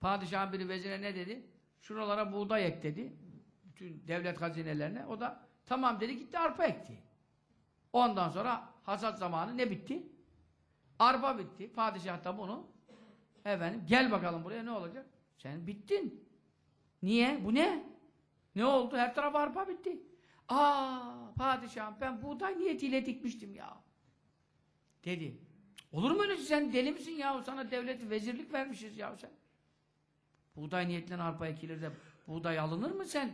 Padişahın biri vezire ne dedi? Şuralara buğday ek dedi. Bütün devlet hazinelerine. O da tamam dedi gitti arpa ekti. Ondan sonra hasat zamanı ne bitti? Arpa bitti. Padişah da bunu efendim gel bakalım buraya ne olacak? Sen bittin. Niye? Bu ne? Ne oldu? Her taraf arpa bitti. Aa padişahım ben buğday niyetiyle dikmiştim ya. Dedi. Olur mu öyle şey? Sen deli misin ya? Sana devlet vezirlik vermişiz ya sen. Buğday niyetinden arpa ekilir de buğday alınır mı sen?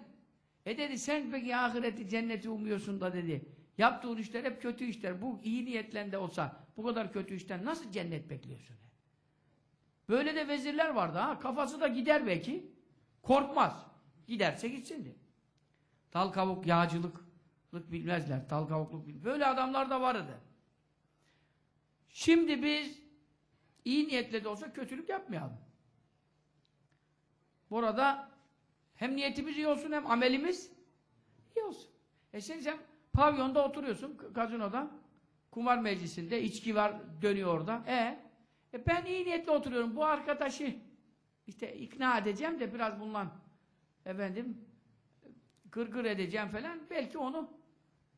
E dedi sen peki ahireti cenneti umuyorsun da dedi. Yaptığın işler hep kötü işler. Bu iyi niyetle de olsa bu kadar kötü işten nasıl cennet bekliyorsun? Böyle de vezirler vardı ha. Kafası da gider belki. Korkmaz. Giderse gitsin de. Dal kavuk yağcılıklık bilmezler. Dal kavukluk bilmezler. Böyle adamlar da vardı. Şimdi biz iyi niyetle de olsa kötülük yapmayalım. Burada hem niyetimiz iyi olsun hem amelimiz iyi olsun. E sen, sen pavyonda oturuyorsun, gazinoda, kumar meclisinde, içki var, dönüyor orada. E, e ben iyi niyetle oturuyorum. Bu arkadaşı işte ikna edeceğim de biraz bundan efendim gırgır edeceğim falan. Belki onu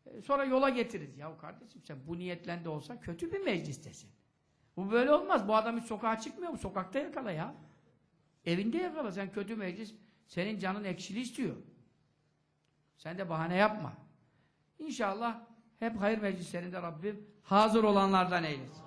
e, sonra yola getiririz. Ya kardeşim sen bu niyetle de olsa kötü bir meclistesin. Bu böyle olmaz. Bu adam hiç sokağa çıkmıyor mu? Sokakta yakala ya. Evinde yakala. Sen kötü meclis. Senin canın ekşili istiyor. Sen de bahane yapma. İnşallah hep hayır meclislerinde Rabbim hazır olanlardan eylesin.